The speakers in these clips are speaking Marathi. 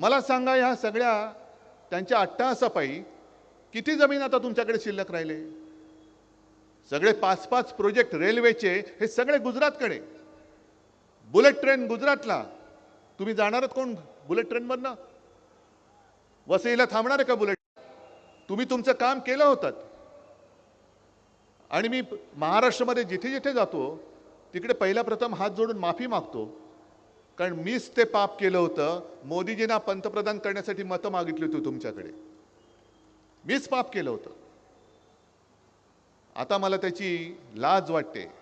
मला सांगा ह्या सगळ्या त्यांच्या अट्टहासापायी किती जमीन आता तुमच्याकडे शिल्लक राहिले? सगळे पाच पाच प्रोजेक्ट रेल्वेचे हे सगळे गुजरातकडे. बुलेट ट्रेन गुजरातला. तुम्ही जाणार कोण? बुलेट ट्रेनमधनं? वसईला थांबणार आहे का बुलेट? तुम्ही तुमचं काम केलं होतं. आणि मी महाराष्ट्रामध्ये जिथे जिथे जातो तिकडे पहिला प्रथम हात जोडून माफी मागतो. कारण मीच ते पाप केलं होतं. मोदीजींना पंतप्रधान करण्यासाठी मतं मागितली होती तुमच्याकडे. मीच पाप केलं होतं. आता मला त्याची लाज वाटते.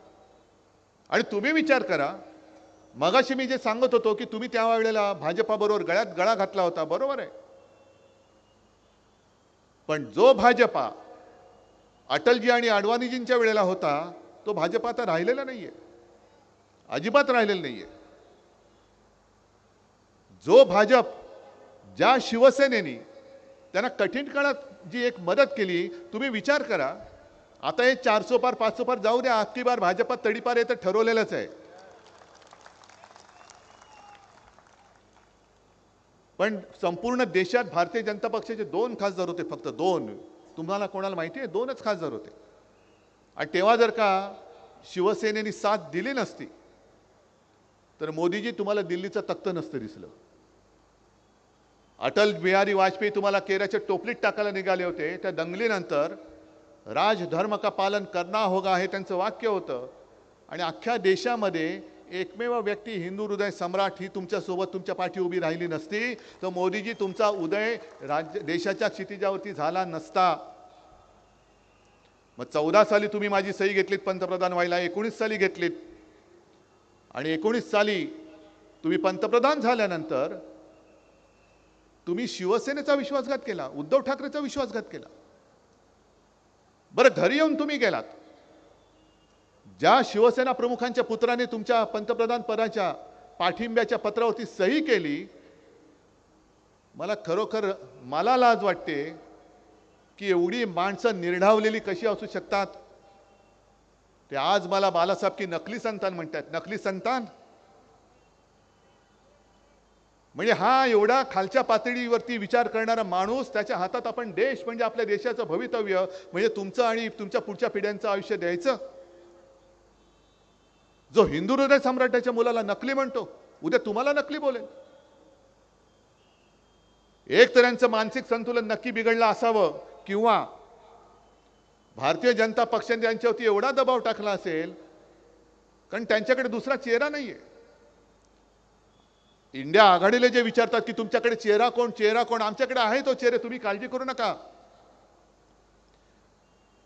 आणि तुम्ही विचार करा. मगाशी मी जे सांगत होतो की तुम्ही त्या वेळेला भाजपाबरोबर गळ्यात गळा घातला होता बरोबर आहे. पण जो भाजपा अटलजी आणि अडवाणीजींच्या वेळेला होता तो भाजपा आता राहिलेला नाहीये. अजिबात राहिलेला नाहीये. जो भाजप ज्या शिवसेनेनी त्यांना कठीण काळात जी एक मदत केली तुम्ही विचार करा. आता हे चारसो पार पाचसो पार जाऊ द्या अख्खी बार भाजपात तडीपार येतं ठरवलेलंच आहे. पण संपूर्ण देशात भारतीय जनता पक्षाचे दोन खासदार होते फक्त दोन. तुम्हाला कोणाला माहिती आहे? दोनच खासदार होते. आणि तेव्हा जर का शिवसेनेनी साथ दिली नसती तर मोदीजी तुम्हाला दिल्लीचं तख्त नसतं दिसलं. अटल बिहारी वाजपेयी तुम्हाला केऱ्याच्या टोपलीत टाकायला निघाले होते. त्या दंगलीनंतर राजधर्म का पालन करना होगा हे त्यांचं वाक्य होतं. आणि अख्ख्या देशामध्ये एकमेव व्यक्ती हिंदू हृदय सम्राट ही तुमच्यासोबत तुमच्या पाठी उभी राहिली नसती. तर मोदीजी तुमचा उदय राज्य देशाच्या क्षितिजावरती झाला नसता. मग चौदा साली तुम्ही माझी सही घेतलीत पंतप्रधान व्हायला एकोणीस साली घेतलीत. आणि एकोणीस साली तुम्ही पंतप्रधान झाल्यानंतर तुम्ही शिवसेनेचा विश्वासघात केला उद्धव ठाकरेचा विश्वासघात केला. बरं घरी येऊन तुम्ही गेलात. ज्या शिवसेना प्रमुखांच्या पुत्राने तुमच्या पंतप्रधान पदाच्या पाठिंब्याच्या पत्रावरती सही केली मला खरोखर मला लाज वाटते की एवढी माणसं निर्ढावलेली कशी असू शकतात? ते आज मला बालासाहेब की नकली संतान म्हणतात. नकली संतान? म्हणजे हा एवढा खालच्या पातळीवरती विचार करणारा माणूस त्याच्या हातात आपण देश म्हणजे आपल्या देशाचं भवितव्य म्हणजे तुमचं आणि तुमच्या पुढच्या पिढ्यांचं आयुष्य द्यायचं. जो हिंदू हृदय सम्राटाच्या मुलाला नकली म्हणतो उद्या तुम्हाला नकली बोलेल. एक तर यांचं मानसिक संतुलन नक्की बिघडलं असावं किंवा भारतीय जनता पक्षाने त्यांच्यावरती एवढा दबाव टाकला असेल कारण त्यांच्याकडे दुसरा चेहरा नाहीये. इंडिया आघाडीला जे विचारतात की तुमच्याकडे चेहरा कोण चेहरा कोण आमच्याकडे आहे तो चेहरे तुम्ही काळजी करू नका.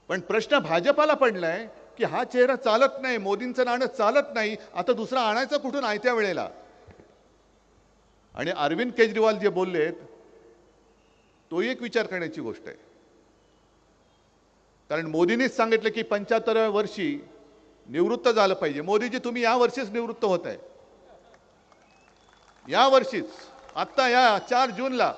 पण प्रश्न भाजपाला पडलाय की हा चेहरा चालत नाही मोदींचं नाणं चालत नाही आता दुसरा आणायचं कुठून आयत्या वेळेला? आणि अरविंद केजरीवाल जे बोललेत तो एक विचार करण्याची गोष्ट आहे. कारण मोदींनीच सांगितलं की पंच्याहत्तराव्या वर्षी निवृत्त झालं पाहिजे. मोदीजी तुम्ही या वर्षीच निवृत्त होत आहे. या वर्षीच आत्ता या चार जूनला.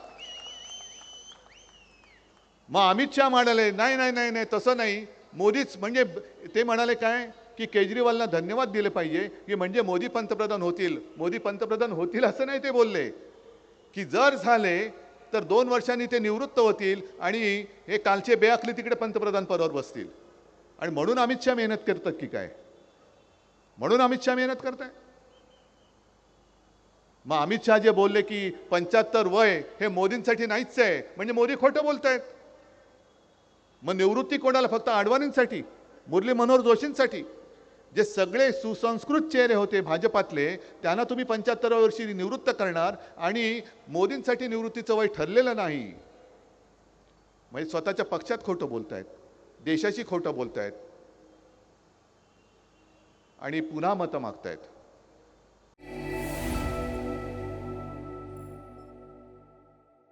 मग अमित शहा म्हणाले नाही नाही नाही नाही तसं नाही. मोदीच म्हणजे ते म्हणाले काय की केजरीवालना धन्यवाद दिले पाहिजे की म्हणजे मोदी पंतप्रधान होतील. मोदी पंतप्रधान होतील असं नाही ते बोलले. की जर झाले तर दोन वर्षांनी ते निवृत्त होतील आणि हे कालचे बेअखली तिकडे पंतप्रधान पदावर बसतील. आणि म्हणून अमित शहा मेहनत करतात की काय? म्हणून अमित शहा मेहनत करताय? मग अमित शहा जे बोलले की पंच्याहत्तर वय हे मोदींसाठी नाहीच आहे म्हणजे मोदी खोटं बोलतायत. मग निवृत्ती कोणाला? फक्त अडवाणींसाठी मुरली मनोहर जोशींसाठी. जे सगळे सुसंस्कृत चेहरे होते भाजपातले त्यांना तुम्ही पंच्याहत्तराव्या वर्षी निवृत्त करणार आणि मोदींसाठी निवृत्तीचं वय ठरलेलं नाही. म्हणजे स्वतःच्या पक्षात खोटं बोलतायत देशाशी खोटं बोलतायत. आणि पुन्हा मतं मागतायत.